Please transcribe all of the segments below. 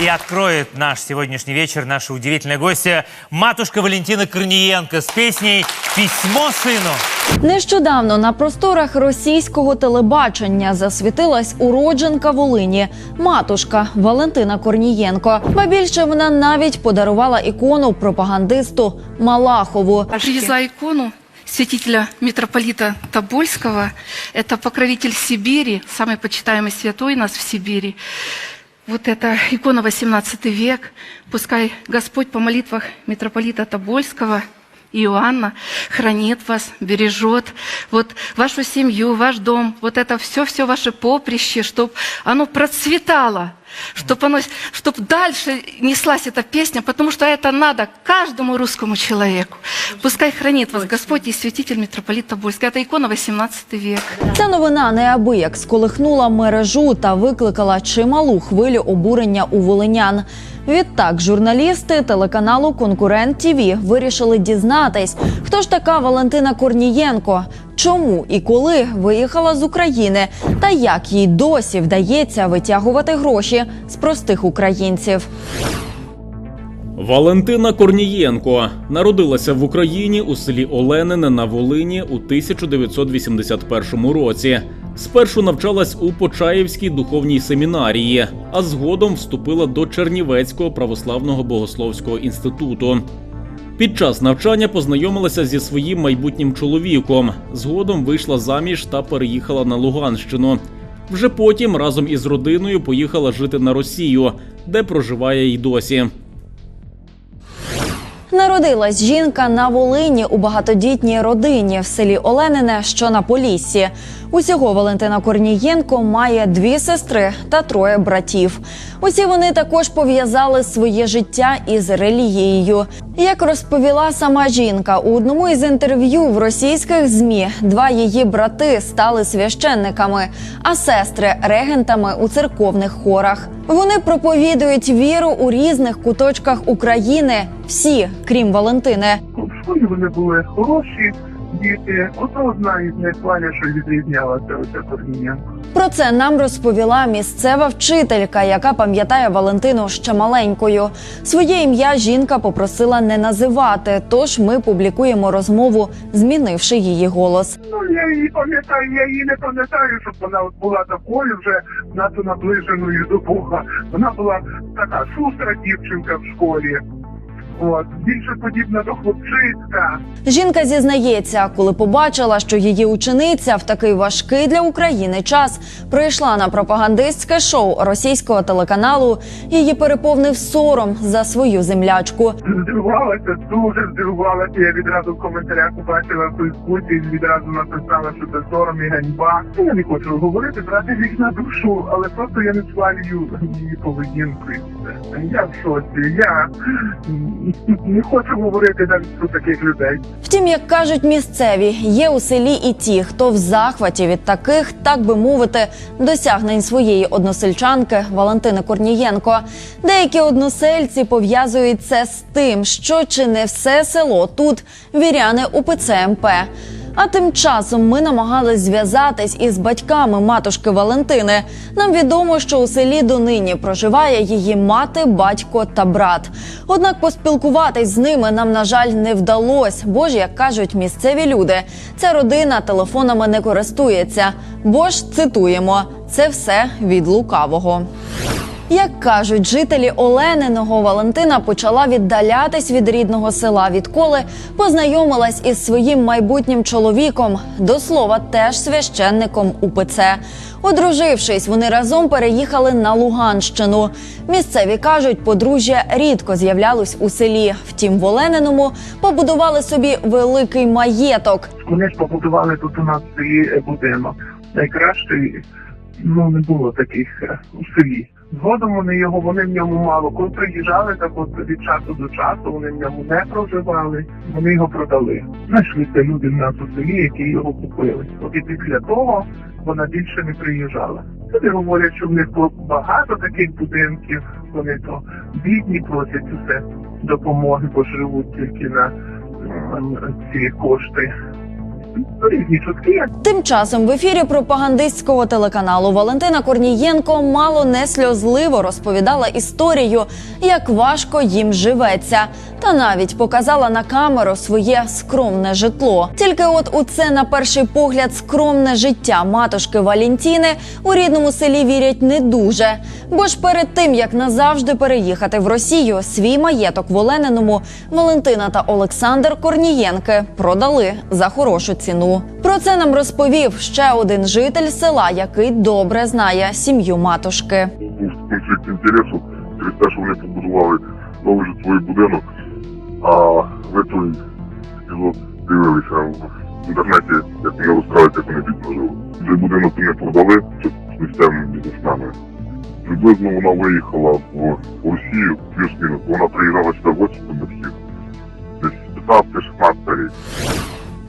И откроет наш сегодняшний вечер наша удивительная гостья матушка Валентина Корниенко с песней «Письмо сыну». Нещодавно на просторах російського телебачення засвітилась уродженка Волині, матушка Валентина Корнієнко. Ба більше вона навіть подарувала ікону пропагандисту Малахову. Привезла икону святителя митрополита Тобольского. Это покровитель Сибири, самый почитаемый святой у нас в Сибири. Вот эта икона 18 век. Пускай Господь по молитвах митрополита Тобольского Иоанна хранит вас, бережет вот вашу семью, ваш дом, вот это все-все ваше поприще, чтобы оно процветало, чтобы оно, чтоб дальше неслась эта песня, потому что это надо каждому русскому человеку. Пускай хранит вас Господь и святитель митрополит Тобольский. Это икона 18 век. Ця новина неабияк сколихнула мережу та викликала чималу хвилю обурення у волинян. Відтак, журналісти телеканалу Конкурент ТІВІ вирішили дізнатись, хто ж така Валентина Корнієнко, чому і коли виїхала з України, та як їй досі вдається витягувати гроші з простих українців. Валентина Корнієнко народилася в Україні у селі Оленине на Волині у 1981 році. Спершу навчалась у Почаївській духовній семінарії, а згодом вступила до Чернівецького православного богословського інституту. Під час навчання познайомилася зі своїм майбутнім чоловіком. Згодом вийшла заміж та переїхала на Луганщину. Вже потім разом із родиною поїхала жити на Росію, де проживає й досі. Народилась жінка на Волині у багатодітній родині в селі Оленине, що на Поліссі. Усього Валентина Корнієнко має дві сестри та троє братів. Усі вони також пов'язали своє життя із релігією. Як розповіла сама жінка у одному із інтерв'ю в російських змі, два її брати стали священниками, а сестри регентами у церковних хорах. Вони проповідують віру у різних куточках України. Всі, крім Валентини. В школі вони були хороші діти. Ото одна із Валя, що відрізнялася оця Корнієнко. Про це нам розповіла місцева вчителька, яка пам'ятає Валентину ще маленькою. Своє ім'я жінка попросила не називати, тож ми публікуємо розмову, змінивши її голос. Ну я її пам'ятаю, я її не пам'ятаю, щоб вона була такою вже надто наближеною до Бога. Вона була така шустра дівчинка в школі. От більше подібна до хлопчиська. Жінка зізнається, коли побачила, що її учениця в такий важкий для України час прийшла на пропагандистське шоу російського телеканалу. Її переповнив сором за свою землячку. Здивувалася, дуже здивувалася. Я відразу в коментарях побачила в Фейсбуці відразу написала, що це сором і ганьба. Я не хочу говорити, брати їх на душу, але просто я не схвалюю її поведінку. Я в шоці. Я не хочу говорити навіть про таких людей. Втім, як кажуть місцеві, є у селі і ті, хто в захваті від таких, так би мовити, досягнень своєї односельчанки Валентини Корнієнко. Деякі односельці пов'язують це з тим, що чи не все село тут віряни УПЦ МП. А тим часом ми намагались зв'язатись із батьками матушки Валентини. Нам відомо, що у селі донині проживає її мати, батько та брат. Однак поспілкуватись з ними нам, на жаль, не вдалось, бо ж, як кажуть місцеві люди, ця родина телефонами не користується. Бо ж цитуємо: це все від лукавого. Як кажуть жителі Олениного, Валентина почала віддалятись від рідного села, відколи познайомилась із своїм майбутнім чоловіком, до слова, теж священником УПЦ. Одружившись, вони разом переїхали на Луганщину. Місцеві кажуть, подружжя рідко з'являлось у селі. Втім, в Олениному побудували собі великий маєток. Вони ж побудували тут у нас е, будинок. Найкращий ну не було таких е, у селі. Згодом вони його, вони в ньому мало. Коли приїжджали, так от від часу до часу вони в ньому не проживали, вони його продали. Знайшлися люди в нас у селі, які його купили. От і після того вона більше не приїжджала. Люди говорять, що в них багато таких будинків, вони то бідні просять усе допомоги, бо живуть тільки на ці кошти. Тим часом в ефірі пропагандистського телеканалу Валентина Корнієнко мало не сльозливо розповідала історію, як важко їм живеться, та навіть показала на камеру своє скромне житло. Тільки от у це на перший погляд скромне життя матушки Валентіни у рідному селі вірять не дуже. Бо ж перед тим як назавжди переїхати в Росію, свій маєток в Олениному Валентина та Олександр Корнієнки продали за хорошу ціну. Про це нам розповів ще один житель села, який добре знає сім'ю матушки. був конфлікт інтересу через те, що вони побудували новий житловий будинок, а ви той епізод дивилися в інтернеті, як вони розказують, як вони бідно жили. Цей будинок вони продали з місцевими бізнесменами. Приблизно вона виїхала в Росію, плюс-мінус. Вона приїжджала сюди в гості до батьків. Десь 15-16 рік.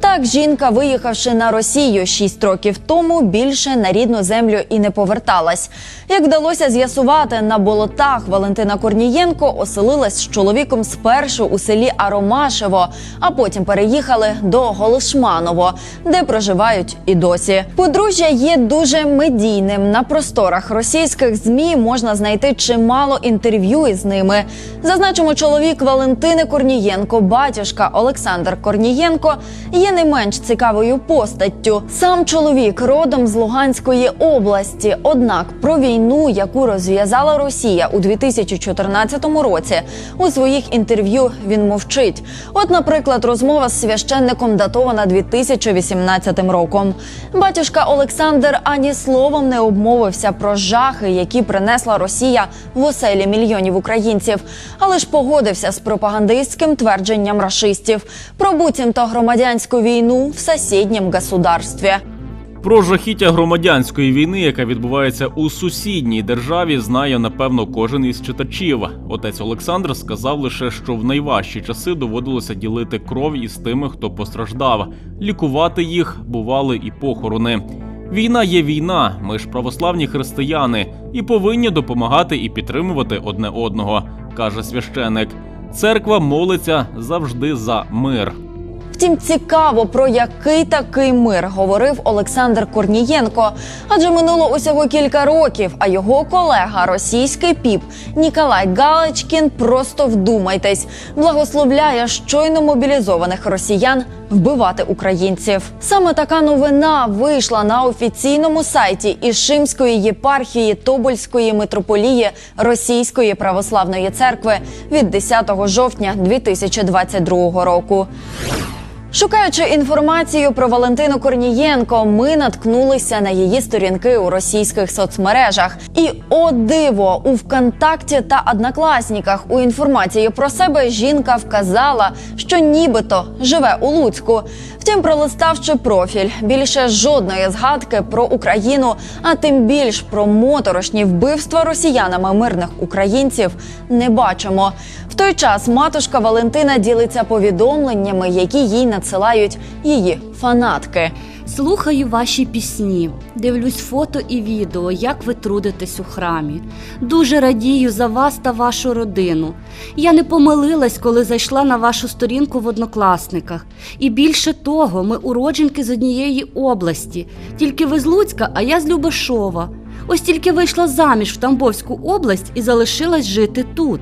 Так, жінка, виїхавши на Росію 6 років тому, більше на рідну землю і не поверталась. Як вдалося з'ясувати, на болотах Валентина Корнієнко оселилась з чоловіком спершу у селі Аромашево, а потім переїхали до Голишманово, де проживають і досі. Подружжя є дуже медійним. На просторах російських змі можна знайти чимало інтерв'ю із ними. Зазначимо, чоловік Валентини Корнієнко, батюшка Олександр Корнієнко, є не менш цікавою постаттю. Сам чоловік родом з Луганської області. Однак про війну, яку розв'язала Росія у 2014 році, у своїх інтерв'ю він мовчить. От, наприклад, розмова з священником датована 2018 роком. Батюшка Олександр ані словом не обмовився про жахи, які принесла Росія в оселі мільйонів українців, але ж погодився з пропагандистським твердженням рашистів про буцімто громадянську війну в сусіднім государстві. Про жахіття громадянської війни, яка відбувається у сусідній державі, знає напевно кожен із читачів. Отець Олександр сказав лише, що в найважчі часи доводилося ділити кров із тими, хто постраждав. Лікувати їх бували і похорони. Війна є війна. Ми ж православні християни і повинні допомагати і підтримувати одне одного, каже священик. Церква молиться завжди за мир. Втім, цікаво, про який такий мир говорив Олександр Корнієнко. Адже минуло усього кілька років, а його колега, російський піп Ніколай Галичкін, просто вдумайтесь, благословляє щойно мобілізованих росіян вбивати українців. Саме така новина вийшла на офіційному сайті Ішимської єпархії Тобольської митрополії Російської православної церкви від 10 жовтня 2022 року. Шукаючи інформацію про Валентину Корнієнко, ми наткнулися на її сторінки у російських соцмережах. І о диво у ВКонтакті та Однокласніках у інформації про себе жінка вказала, що нібито живе у Луцьку. Втім, пролиставши профіль, більше жодної згадки про Україну, а тим більш про моторошні вбивства росіянами мирних українців не бачимо. В той час матушка Валентина ділиться повідомленнями, які їй надсилають її фанатки. Слухаю ваші пісні, дивлюсь фото і відео, як ви трудитесь у храмі. Дуже радію за вас та вашу родину. Я не помилилась, коли зайшла на вашу сторінку в однокласниках. І більше того, ми уродженки з однієї області. Тільки ви з Луцька, а я з Любешова. Ось тільки вийшла заміж в Тамбовську область і залишилась жити тут.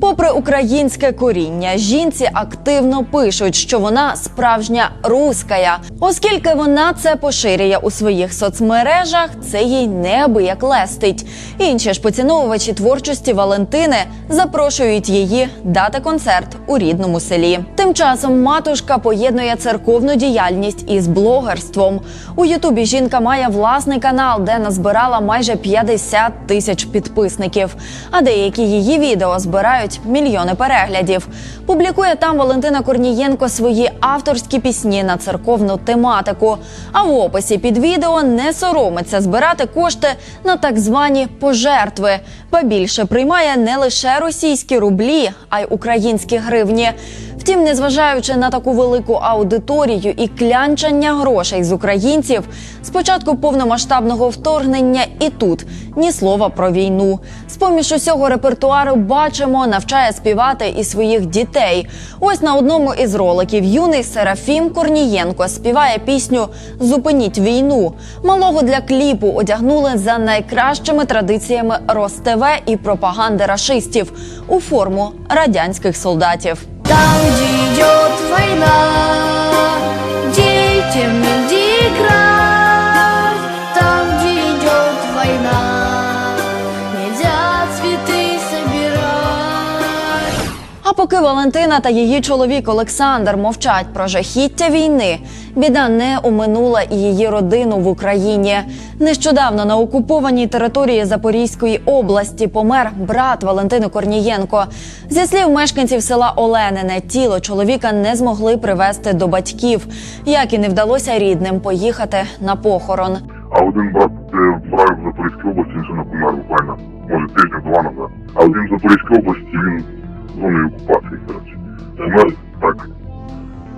Попри українське коріння, жінці активно пишуть, що вона справжня руская, оскільки вона це поширює у своїх соцмережах, це їй неабияк лестить. Інші ж поціновувачі творчості Валентини запрошують її дати концерт у рідному селі. Тим часом матушка поєднує церковну діяльність із блогерством. У Ютубі жінка має власний канал, де назбирала майже 50 тисяч підписників. А деякі її відео збирають мільйони переглядів. Публікує там Валентина Корнієнко свої авторські пісні на церковну тематику. А в описі під відео не соромиться збирати кошти на так звані пожертви. Ба більше приймає не лише російські рублі, а й українські гривні. Втім, незважаючи на таку велику аудиторію і клянчання грошей з українців, з початку повномасштабного вторгнення і тут ні слова про війну. З поміж усього репертуару бачимо, навчає співати і своїх дітей. Ось на одному із роликів юний Серафім Корнієнко співає пісню Зупиніть війну. Малого для кліпу одягнули за найкращими традиціями РосТВ і пропаганди рашистів у форму радянських солдатів. Там, где идет война, детям негде играть. Поки Валентина та її чоловік Олександр мовчать про жахіття війни, біда не оминула і її родину в Україні. Нещодавно на окупованій території Запорізької області помер брат Валентини Корнієнко. Зі слів мешканців села Оленине, тіло чоловіка не змогли привезти до батьків, як і не вдалося рідним поїхати на похорон. А один брат е, правив в Запорізькій області, він ще не помер буквально, може тиждень-два назад. А один в Запорізькій області він в зоні окупації, коротше. Помер так,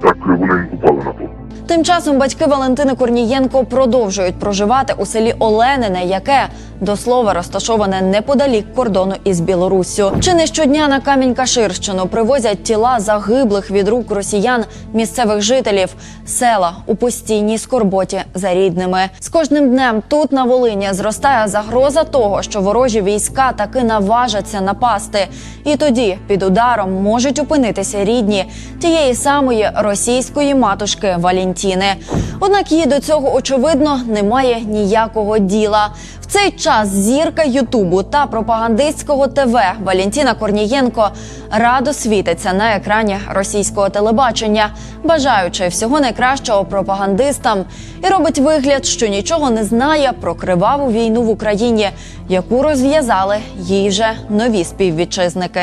так вони не купали на похорон. Тим часом батьки Валентини Корнієнко продовжують проживати у селі Оленине, яке до слова розташоване неподалік кордону із Білоруссю. Чи не щодня на Камінь-Каширщину привозять тіла загиблих від рук росіян місцевих жителів села у постійній скорботі за рідними. З кожним днем тут на Волині зростає загроза того, що ворожі війська таки наважаться напасти, і тоді під ударом можуть опинитися рідні тієї самої російської матушки Валентіни. Однак їй до цього очевидно немає ніякого діла. В цей час зірка Ютубу та пропагандистського ТВ Валентіна Корнієнко радо світиться на екрані російського телебачення, бажаючи всього найкращого пропагандистам, і робить вигляд, що нічого не знає про криваву війну в Україні, яку розв'язали їй же нові співвітчизники.